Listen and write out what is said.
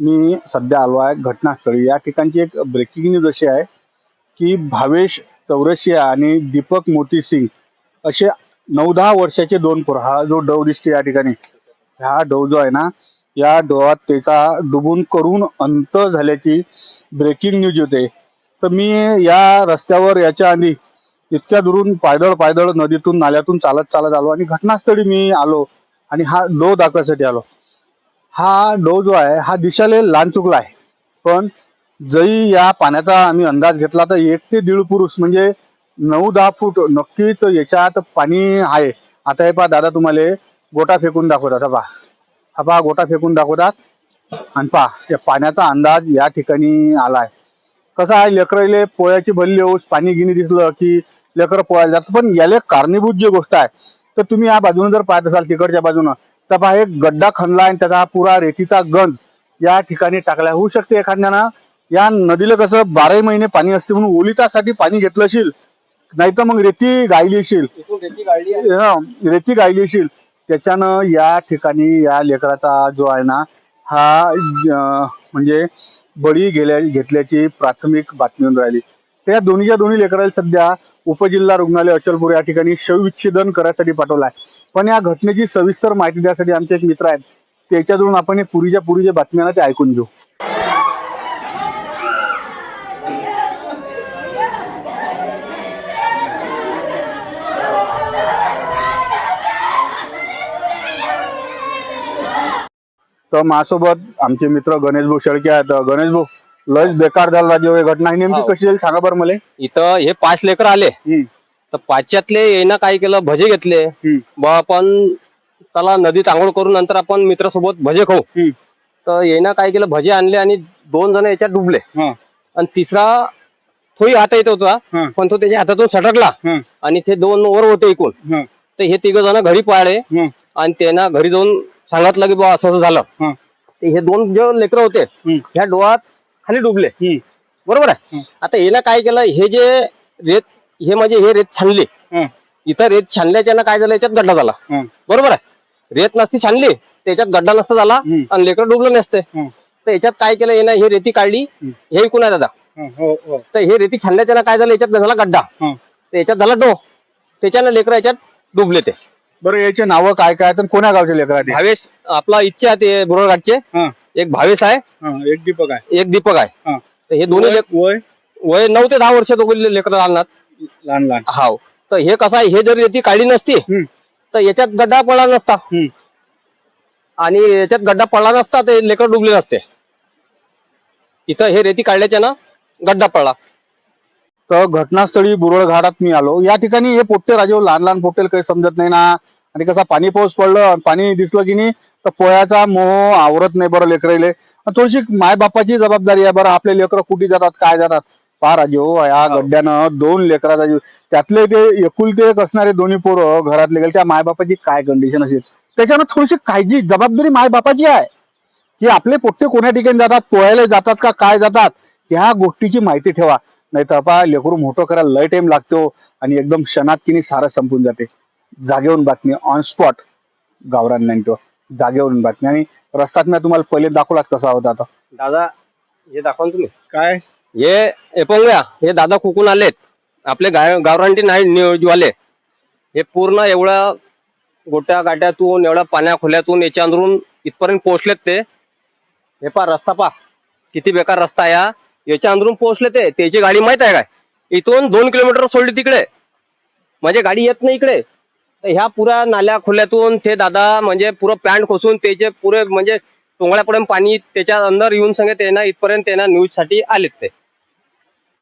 मी सध्या आलो आहे घटनास्थळी. या ठिकाणची एक ब्रेकिंग न्यूज अशी आहे की भावेश चौरसिया आणि दीपक मोती सिंग असे नऊ दहा वर्षाचे दोन पोरं. हा जो डव दिसते या ठिकाणी हा डव जो आहे ना या डोहात त्याचा डुबून करून अंत झाल्याची ब्रेकिंग न्यूज होते तर मी या रस्त्यावर याच्या आधी इतक्या दुरून पायदळ पायदळ नदीतून नाल्यातून चालत चालत आलो आणि घटनास्थळी मी आलो आणि हा डो दाखवायसाठी आलो. हा डो जो आहे हा दिशाले लहान चुकला आहे. पण जरी या पाण्याचा आम्ही अंदाज घेतला तर एक ते दीड पुरुष म्हणजे नऊ दहा फूट नक्कीच याच्यात पाणी आहे. आता हे पहा दादा तुम्हाला गोटा फेकून दाखवतात. हा पहा. हा पहा गोटा फेकून दाखवतात. आणि पहा या पाण्याचा अंदाज या ठिकाणी आलाय. कसं आहे लेकराले पोळ्याची भरली होऊस पाणी गिनी दिसलं की लेकरं पोळायला जातात. पण याला कारणीभूत जी गोष्ट आहे तर तुम्ही या बाजूने जर पाहत असाल तिकडच्या बाजूनं तर पहा एक गड्डा खणला आणि त्याचा पुरा रेतीचा गंज या ठिकाणी टाकला. होऊ शकते एखाद्यानं या नदीला कसं बाराही महिने पाणी असते म्हणून ओलितासाठी पाणी घेतलं असेल नाही तर मग रेती गायली असेल. हं, रेती गायली असेल. त्याच्यानं या ठिकाणी या लेकराचा जो आहे ना हा म्हणजे बळी गेल्या घेतल्याची प्राथमिक बातमी राहिली. त्या दोन्हीच्या दोन्ही लेकराला सध्या उपजिल्हा रुग्णालय अचलपूर या ठिकाणी शवविच्छेदन करायसाठी पाठवलं आहे पण या घटनेची सविस्तर माहिती द्यासाठी आमचे एक मित्र आहेत. त्याच्याकडून आपण हे पुरीच्या पुरी जे बातम्या ते ऐकून घेऊ. तर माझ्यासोबत आमचे मित्र गणेश भाऊ शेळके आहेत. गणेश भाऊ लस बेकार झाला राजे ही घटना. ही नेमकी हो. कशी झाली सांगा बरं मला. इथं हे पाच लेकर आले. तर पाचच्यातले येणं काय केलं भजे घेतले. बा आपण चला नदीत आंघोळ करून नंतर आपण मित्रासोबत भजे खाऊ. तर येणं काय केलं भजे आणले आणि दोन जण याच्यात डुबले. आणि तिसरा तोही हाता येत होता हं, पण तो त्याच्या हातातून सटकला आणि ते दोन वर होते एकूण. तर हे तिघ जण घरी पळाले. आणि त्यांना घरी जाऊन सांगितलं की बा असं असं झालं. हं, हे दोन जे लेकर होते ह्या डोहात खाली डुबले. बरोबर आहे. आता यानं काय केलं हे जे रेत हे म्हणजे हे रेत छानली. इथं रेत छानल्याच्यानं काय झालं याच्यात गड्डा झाला. बरोबर आहे? रेत नसती छानली त्याच्यात गड्डा नसता झाला. आणि लेकर डुबलं नसते. तर याच्यात काय केलं यानं हे रेती काढली. हं. आहे दादा? हं, हो, तर हे रेती छानल्याच्यानं काय झालं याच्यात झाला गड्डा. तर याच्यात झाला डो. त्याच्यानं लेकर याच्यात डुबले ते. बरं याचे नावं काय काय तर कोण्या गावचे लेकर आहेत हे? भावेश आपला इच्छा आहे ते बुरळघाटचे हं, एक भावेश आहे. हं, एक दीपक आहे. एक दीपक आहे. हं. तर हे दोन्ही लेक- वय? वय नऊ ते दहा वर्ष दोघे लेकर राहणार. लहान लहान. हाव. तर हे कसं आहे हे जर रेती काढली नसती हं, तर याच्यात गड्डा पडला नसता. हं. आणि याच्यात गड्डा पडला नसता ते लेकर डुबले नसते इथं हे रेती काढल्याच्या ना गड्डा पडला. तर घटनास्थळी बुरळ घाटात मी आलो. या ठिकाणी हे पोट्टे राजे लहान लहान पोट्टेल काही समजत नाही ना. आणि कसा पाणी पाऊस पडलं पाणी दिसलं की नाही तर पोह्याचा मोह आवरत नाही बरं लेकराले थोडीशी मायबापाची जबाबदारी आहे बरं आपले लेकरं कुठे जातात काय जातात. पहा राजे हो. या. गड्ड्यानं दोन लेकराचा जीव. त्यातले ते एकुलते एक असणारे दोन्ही पोरं घरातले गेले त्या मायबापाची काय कंडिशन असेल? त्याच्यानं थोडीशी काळजी जबाबदारी मायबापाची आहे. की आपले पोट्टे कोण्या ठिकाणी जातात पोहायला जातात का काय जातात ह्या गोष्टीची माहिती ठेवा. नाही तर लेकरू मोठं करायला लय टाइम लागतो आणि एकदम क्षणात किनी सारं संपून जाते. जागेवरून बातमी ऑन स्पॉट गावरान नाईन्टीवर जागेवरून बातमी. आणि रस्त्यात मी तुम्हाला पहिले दाखवलाच कसा होता आता दादा हे दाखवा ना तुम्ही. काय? हे एपंग्या हे दादा कुकून आलेत. आपले गाय गावरांटी नाही न्यूजवाले. हे पूर्ण एवढ्या गोट्या गाट्यातून एवढ्या पाण्या खोल्यातून याच्या अंदरून इथपर्यंत पोहोचलेत ते. हे पा रस्ता पा किती बेकार रस्ता आहे हा. याच्या अंदरून पोहोचले ते. त्याची गाडी माहीत आहे काय? इथून दोन किलोमीटर सोडली तिकडे. म्हणजे गाडी येत नाही इकडे. तर ह्या पुरा नाल्या खोल्यातून ते दादा म्हणजे पुरं पॅन्ट खोसून त्याचे पुरे म्हणजे टोंगळ्यापर्यंत पाणी त्याच्या अंदर येऊन सांगे त्यांना इथपर्यंत त्यांना न्यूजसाठी आलेत ते.